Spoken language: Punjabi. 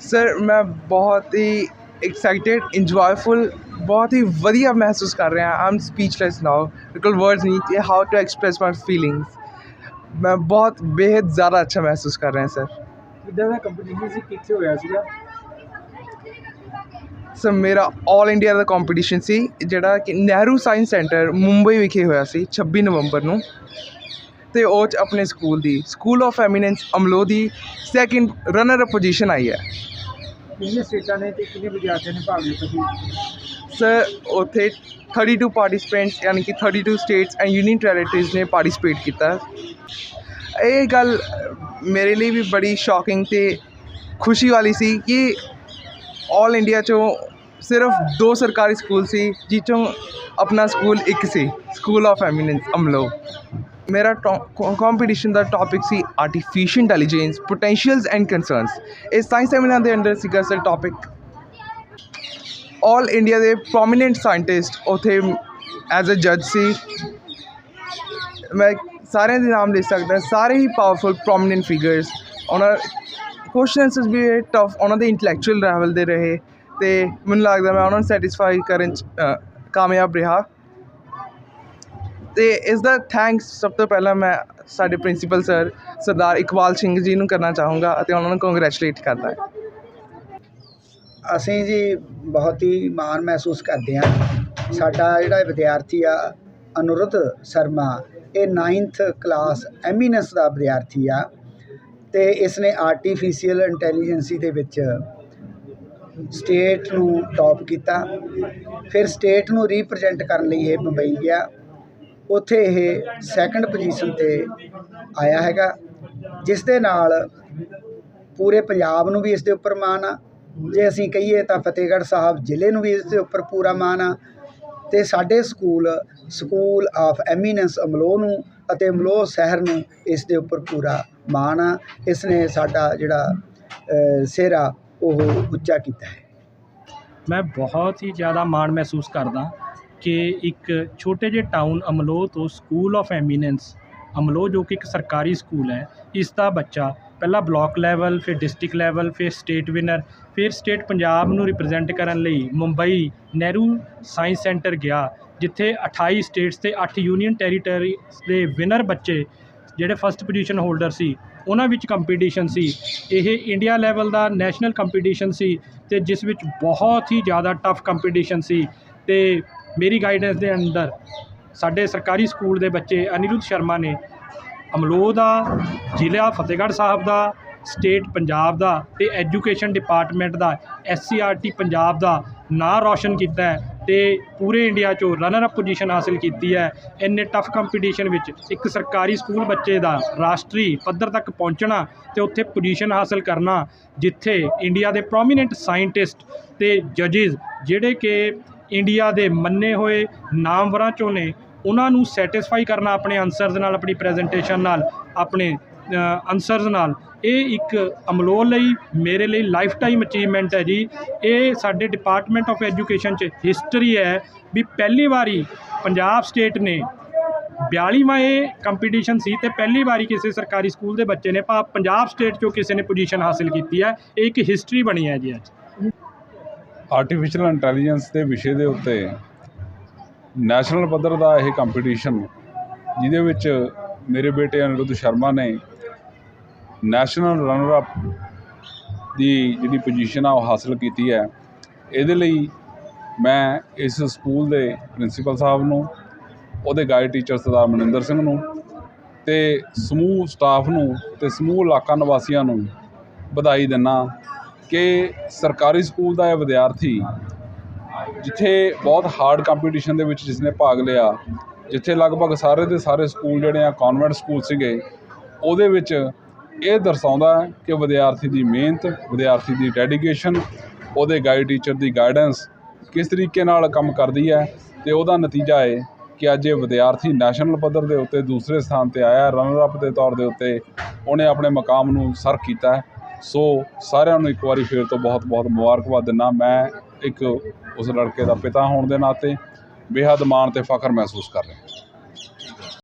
ਸਰ ਮੈਂ ਬਹੁਤ ਹੀ ਐਕਸਾਈਟਿਡ ਇੰਜੋਏਫੁਲ ਬਹੁਤ ਹੀ ਵਧੀਆ ਮਹਿਸੂਸ ਕਰ ਰਿਹਾ am speechless now because words ਨਹੀਂ ਕਿ how to express my feelings ਮੈਂ ਬਹੁਤ ਬੇਹੱਦ ਜ਼ਿਆਦਾ ਅੱਛਾ ਮਹਿਸੂਸ ਕਰ ਰਿਹਾ ਸਰ ਕਿੱਦਾਂ ਦਾ ਕੰਪੀਟੀਸ਼ਨ ਸੀ? ਕਿੱਥੇ ਹੋਇਆ ਸੀਗਾ? ਸਰ ਮੇਰਾ 올 ਇੰਡੀਆ ਦਾ ਕੰਪੀਟੀਸ਼ਨ ਸੀ ਜਿਹੜਾ ਕਿ ਨਹਿਰੂ ਸਾਇੰਸ ਸੈਂਟਰ ਮੁੰਬਈ ਵਿਖੇ ਹੋਇਆ ਸੀ 26 ਨਵੰਬਰ ਨੂੰ। ਤੇ ਉਹ 'ਚ ਆਪਣੇ ਸਕੂਲ ਦੀ ਸਕੂਲ ਆਫ ਐਮੀਨੈਂਸ ਅਮਲੋ ਦੀ ਸੈਕਿੰਡ ਰਨਰ ਅਪ ਪੋਜੀਸ਼ਨ ਆਈ ਹੈ। ਕਿੰਨੇ ਸਟੇਟਾਂ ਨੇ ਤੇ ਕਿੰਨੇ ਵਿਦਿਆਰਥੀਆਂ ਨੇ ਭਾਗ ਲਿੱਤਾ ਸੀ ਸਰ ਉੱਥੇ 32 ਪਾਰਟਿਸਪੈਂਟਸ ਯਾਨੀ ਕਿ 32 ਸਟੇਟਸ ਐਂਡ ਯੂਨੀਅਨ ਟੈਰੀਟਰੀਜ਼ ਨੇ ਪਾਰਟਿਸਿਪੇਟ ਕੀਤਾ। ਇਹ ਗੱਲ ਮੇਰੇ ਲਈ ਵੀ ਬੜੀ ਸ਼ੌਕਿੰਗ ਤੇ ਖੁਸ਼ੀ ਵਾਲੀ ਸੀ ਕਿ 올 ਇੰਡੀਆ 'ਚੋਂ ਸਿਰਫ ਦੋ ਸਰਕਾਰੀ ਸਕੂਲ ਸੀ ਜਿਹ 'ਚੋਂ ਆਪਣਾ ਸਕੂਲ ਇੱਕ ਸੀ ਸਕੂਲ ਆਫ ਐਮੀਨੈਂਸ ਅਮਲੋ। ਮੇਰਾ ਕੰਪੀਟੀਸ਼ਨ ਦਾ topic C artificial intelligence potentials and concerns ਇਹ ਸਾਇੰਸ ਸੈਮੀਨਾਰ ਦੇ ਅੰਡਰ ਸੀਗਾ ਸਰ ਟੌਪਿਕ 올 ਇੰਡੀਆ ਦੇ ਪ੍ਰੋਮੀਨੈਂਟ ਸਾਇੰਟਿਸਟ ਉਥੇ ਐਜ਼ ਅ ਜੱਜ ਸੀ। ਮੈਂ ਸਾਰਿਆਂ ਦੇ ਨਾਮ ਲੈ ਸਕਦਾ, ਸਾਰੇ ਹੀ ਪਾਵਰਫੁਲ ਪ੍ਰੋਮੀਨੈਂਟ ਫਿਗਰਸ ਉਹਨਾਂ ਕੁਐਸਚਨ ਆਨਸਰਸ ਵੀ ਟਫ ਉਹਨਾਂ ਦੇ ਇੰਟੈਲੈਕਚੁਅਲ ਲੈਵਲ ਦੇ ਰਹੇ ਤੇ ਮੈਨੂੰ ਲੱਗਦਾ ਮੈਂ ਉਹਨਾਂ ਨੂੰ ਸੈਟੀਸਫਾਈ ਕਰਨ 'ਚ ਕਾਮਯਾਬ ਰਿਹਾ। ਅਤੇ ਇਸ ਦਾ ਥੈਂਕਸ ਸਭ ਤੋਂ ਪਹਿਲਾਂ ਮੈਂ ਸਾਡੇ ਪ੍ਰਿੰਸੀਪਲ ਸਰ ਸਰਦਾਰ ਇਕਬਾਲ ਸਿੰਘ ਜੀ ਨੂੰ ਕਰਨਾ ਚਾਹੂੰਗਾ ਅਤੇ ਉਹਨਾਂ ਨੂੰ ਕੰਗ੍ਰੈਚੁਲੇਟ ਕਰਦਾ ਅਸੀਂ ਜੀ ਬਹੁਤ ਹੀ ਮਾਣ ਮਹਿਸੂਸ ਕਰਦੇ ਹਾਂ। ਸਾਡਾ ਜਿਹੜਾ ਵਿਦਿਆਰਥੀ ਆ, ਅਨੁਰੁੱਧ ਸ਼ਰਮਾ, ਇਹ 9th ਕਲਾਸ ਐਮੀਨੈਂਸ ਦਾ ਵਿਦਿਆਰਥੀ ਆ ਤੇ ਇਸ ਨੇ ਆਰਟੀਫੀਸ਼ੀਅਲ ਇੰਟੈਲੀਜੈਂਸੀ ਦੇ ਵਿੱਚ ਸਟੇਟ ਨੂੰ ਟੌਪ ਕੀਤਾ। ਫਿਰ ਸਟੇਟ ਨੂੰ ਰੀਪ੍ਰੈਜ਼ੈਂਟ ਕਰਨ ਲਈ ਇਹ ਮੁੰਬਈ ਗਿਆ। ਉੱਥੇ ਇਹ ਸੈਕੰਡ ਪੋਜੀਸ਼ਨ ਤੇ ਆਇਆ ਹੈਗਾ ਜਿਸ ਦੇ ਨਾਲ ਪੂਰੇ ਪੰਜਾਬ ਨੂੰ ਵੀ ਇਸ ਦੇ ਉੱਪਰ ਮਾਣ ਆ। ਜੇ ਅਸੀਂ ਕਹੀਏ ਤਾਂ ਫਤਿਹਗੜ੍ਹ ਸਾਹਿਬ ਜ਼ਿਲ੍ਹੇ ਨੂੰ ਵੀ ਇਸ ਦੇ ਉੱਪਰ ਪੂਰਾ ਮਾਣ ਆ ਤੇ ਸਾਡੇ school school of eminence Amloh ਨੂੰ ਅਤੇ ਅਮਲੋ ਸ਼ਹਿਰ ਨੂੰ ਇਸ ਦੇ ਉੱਪਰ ਪੂਰਾ ਮਾਣ ਆ। ਇਸ ਨੇ ਸਾਡਾ ਜਿਹੜਾ ਅ, ਸਿਹਰਾ ਉਹ ਉੱਚਾ ਕੀਤਾ ਹੈ। ਮੈਂ ਬਹੁਤ ਹੀ ਜ਼ਿਆਦਾ ਮਾਣ ਮਹਿਸੂਸ ਕਰਦਾ ਕਿ ਇੱਕ ਛੋਟੇ ਜਿਹੇ ਟਾਊਨ ਅਮਲੋਹ ਤੋਂ ਸਕੂਲ ਆਫ ਐਮੀਨੈਂਸ ਅਮਲੋਹ ਜੋ ਕਿ ਇੱਕ ਸਰਕਾਰੀ ਸਕੂਲ ਹੈ, ਇਸ ਦਾ ਬੱਚਾ ਪਹਿਲਾਂ ਬਲਾਕ ਲੈਵਲ ਫਿਰ ਡਿਸਟ੍ਰਿਕਟ ਲੈਵਲ ਫਿਰ ਸਟੇਟ ਵਿਨਰ ਫਿਰ ਸਟੇਟ ਪੰਜਾਬ ਨੂੰ ਰਿਪਰੈਜ਼ੈਂਟ ਕਰਨ ਲਈ ਮੁੰਬਈ ਨਹਿਰੂ ਸਾਇੰਸ ਸੈਂਟਰ ਗਿਆ, ਜਿੱਥੇ 28 ਸਟੇਟਸ ਤੇ 8 ਯੂਨੀਅਨ ਟੈਰੀਟਰੀਜ਼ ਦੇ ਵਿਨਰ ਬੱਚੇ ਜਿਹੜੇ ਫਸਟ ਪੋਜੀਸ਼ਨ ਹੋਲਡਰ ਸੀ, ਉਹਨਾਂ ਵਿੱਚ ਕੰਪੀਟੀਸ਼ਨ ਸੀ। ਇਹ ਇੰਡੀਆ ਲੈਵਲ ਦਾ ਨੈਸ਼ਨਲ ਕੰਪੀਟੀਸ਼ਨ ਸੀ ਤੇ ਜਿਸ ਵਿੱਚ ਬਹੁਤ ਹੀ ਜ਼ਿਆਦਾ ਟਫ ਕੰਪੀਟੀਸ਼ਨ ਸੀ ਤੇ ਮੇਰੀ ਗਾਈਡੈਂਸ ਦੇ ਅੰਡਰ ਸਾਡੇ ਸਰਕਾਰੀ ਸਕੂਲ ਦੇ ਬੱਚੇ ਅਨਿਰੁੱਧ ਸ਼ਰਮਾ ਨੇ ਅਮਲੋਹ ਦਾ, ਜ਼ਿਲ੍ਹਾ ਫਤਿਹਗੜ੍ਹ ਸਾਹਿਬ ਦਾ, ਸਟੇਟ ਪੰਜਾਬ ਦਾ ਤੇ ਐਜੂਕੇਸ਼ਨ ਡਿਪਾਰਟਮੈਂਟ ਦਾ ਐਸਸੀਆਰਟੀ ਪੰਜਾਬ ਦਾ ਨਾਂ ਰੌਸ਼ਨ ਕੀਤਾ ਹੈ ਤੇ ਪੂਰੇ ਇੰਡੀਆ 'ਚੋਂ ਰਨਰ ਅਪ ਪੋਜੀਸ਼ਨ ਹਾਸਿਲ ਕੀਤੀ ਹੈ। ਇੰਨੇ ਟਫ ਕੰਪੀਟੀਸ਼ਨ ਵਿੱਚ ਇੱਕ ਸਰਕਾਰੀ ਸਕੂਲ ਬੱਚੇ ਦਾ ਰਾਸ਼ਟਰੀ ਪੱਧਰ ਤੱਕ ਪਹੁੰਚਣਾ ਤੇ ਉੱਥੇ ਪੋਜੀਸ਼ਨ ਹਾਸਿਲ ਕਰਨਾ, ਜਿੱਥੇ ਇੰਡੀਆ ਦੇ ਪ੍ਰੋਮੀਨੈਂਟ ਸਾਇੰਟਿਸਟ ਤੇ ਜੱਜਿਸ ਜਿਹੜੇ ਕਿ ਇੰਡੀਆ ਦੇ ਮੰਨੇ ਹੋਏ ਨਾਮਵਰਾਂ ਚੋਂ ਨੇ, ਉਹਨਾਂ ਨੂੰ ਸੈਟੀਸਫਾਈ ਕਰਨਾ ਆਪਣੇ ਆਨਸਰਸ ਨਾਲ, ਆਪਣੀ ਪ੍ਰੈਜੈਂਟੇਸ਼ਨ ਨਾਲ, ਆਪਣੇ ਆਨਸਰਸ ਨਾਲ। ਇਹ ਇੱਕ ਅਮਲੋਹ ਲਈ, ਮੇਰੇ ਲਈ ਲਾਈਫ ਟਾਈਮ ਅਚੀਵਮੈਂਟ ਹੈ ਜੀ। ਇਹ ਸਾਡੇ ਡਿਪਾਰਟਮੈਂਟ ਆਫ ਐਜੂਕੇਸ਼ਨ 'ਚ ਹਿਸਟਰੀ ਹੈ ਵੀ ਪਹਿਲੀ ਵਾਰੀ ਪੰਜਾਬ ਸਟੇਟ ਨੇ 42ਵਾਂ ਇਹ ਕੰਪੀਟੀਸ਼ਨ ਸੀ ਤੇ ਪਹਿਲੀ ਵਾਰੀ ਕਿਸੇ ਸਰਕਾਰੀ ਸਕੂਲ ਦੇ ਬੱਚੇ ਨੇ ਭਾ ਪੰਜਾਬ ਸਟੇਟ 'ਚੋਂ ਕਿਸੇ ਨੇ ਪੋਜੀਸ਼ਨ ਹਾਸਿਲ ਕੀਤੀ ਹੈ। ਇਹ ਇੱਕ ਹਿਸਟਰੀ ਬਣੀ ਹੈ ਜੀ ਅੱਜ। ਆਰਟੀਫੀਸ਼ੀਅਲ ਇੰਟੈਲੀਜੈਂਸ ਦੇ ਵਿਸ਼ੇ ਦੇ ਉੱਤੇ ਨੈਸ਼ਨਲ ਪੱਧਰ ਦਾ ਇਹ ਕੰਪੀਟੀਸ਼ਨ ਜਿਹਦੇ ਵਿੱਚ ਮੇਰੇ ਬੇਟੇ ਅਨਿਰੁੱਧ ਸ਼ਰਮਾ ਨੇ ਨੈਸ਼ਨਲ ਰਨਰ ਅਪ ਦੀ ਜਿਹੜੀ ਪੋਜੀਸ਼ਨ ਆ ਉਹ ਹਾਸਲ ਕੀਤੀ ਹੈ। ਇਹਦੇ ਲਈ ਮੈਂ ਇਸ ਸਕੂਲ ਦੇ ਪ੍ਰਿੰਸੀਪਲ ਸਾਹਿਬ ਨੂੰ, ਉਹਦੇ ਗਾਈਡ ਟੀਚਰ ਸਰਦਾਰ ਮਨਿੰਦਰ ਸਿੰਘ ਨੂੰ ਤੇ ਸਮੂਹ ਸਟਾਫ ਨੂੰ ਤੇ ਸਮੂਹ ਇਲਾਕਾ ਨਿਵਾਸੀਆਂ ਨੂੰ ਵਧਾਈ ਦਿੰਦਾ ਕਿ ਸਰਕਾਰੀ ਸਕੂਲ ਦਾ ਇਹ ਵਿਦਿਆਰਥੀ ਜਿੱਥੇ ਬਹੁਤ ਹਾਰਡ ਕੰਪੀਟੀਸ਼ਨ ਦੇ ਵਿੱਚ ਜਿਸਨੇ ਭਾਗ ਲਿਆ, ਜਿੱਥੇ ਲਗਭਗ ਸਾਰੇ ਦੇ ਸਾਰੇ ਸਕੂਲ ਜਿਹੜੇ ਆ ਕਨਵੈਂਟ ਸਕੂਲ ਸੀਗੇ, ਉਹਦੇ ਵਿੱਚ ਇਹ ਦਰਸਾਉਂਦਾ ਹੈ ਕਿ ਵਿਦਿਆਰਥੀ ਦੀ ਮਿਹਨਤ, ਵਿਦਿਆਰਥੀ ਦੀ ਡੈਡੀਕੇਸ਼ਨ ਉਹਦੇ ਗਾਈਡ ਟੀਚਰ ਦੀ ਗਾਈਡੈਂਸ ਕਿਸ ਤਰੀਕੇ ਨਾਲ ਕੰਮ ਕਰਦੀ ਹੈ ਤੇ ਉਹਦਾ ਨਤੀਜਾ ਹੈ ਕਿ ਅੱਜ ਇਹ ਵਿਦਿਆਰਥੀ ਨੈਸ਼ਨਲ ਪੱਧਰ ਦੇ ਉੱਤੇ ਦੂਸਰੇ ਸਥਾਨ ਤੇ ਆਇਆ ਰਨਰ ਅਪ ਦੇ ਤੌਰ ਦੇ ਉੱਤੇ ਉਹਨੇ ਆਪਣੇ ਮਕਾਮ ਨੂੰ ਸਰ ਕੀਤਾ ਹੈ। ਸੋ ਸਾਰਿਆਂ ਨੂੰ ਇੱਕ ਵਾਰੀ ਫੇਰ ਤੋਂ ਬਹੁਤ ਬਹੁਤ ਮੁਬਾਰਕਬਾਦ ਦਿੰਦਾ ਮੈਂ ਇੱਕ ਉਸ ਲੜਕੇ ਦਾ ਪਿਤਾ ਹੋਣ ਦੇ ਨਾਤੇ ਬੇਹੱਦ ਮਾਣ ਤੇ ਫਖਰ ਮਹਿਸੂਸ ਕਰ ਰਿਹਾ।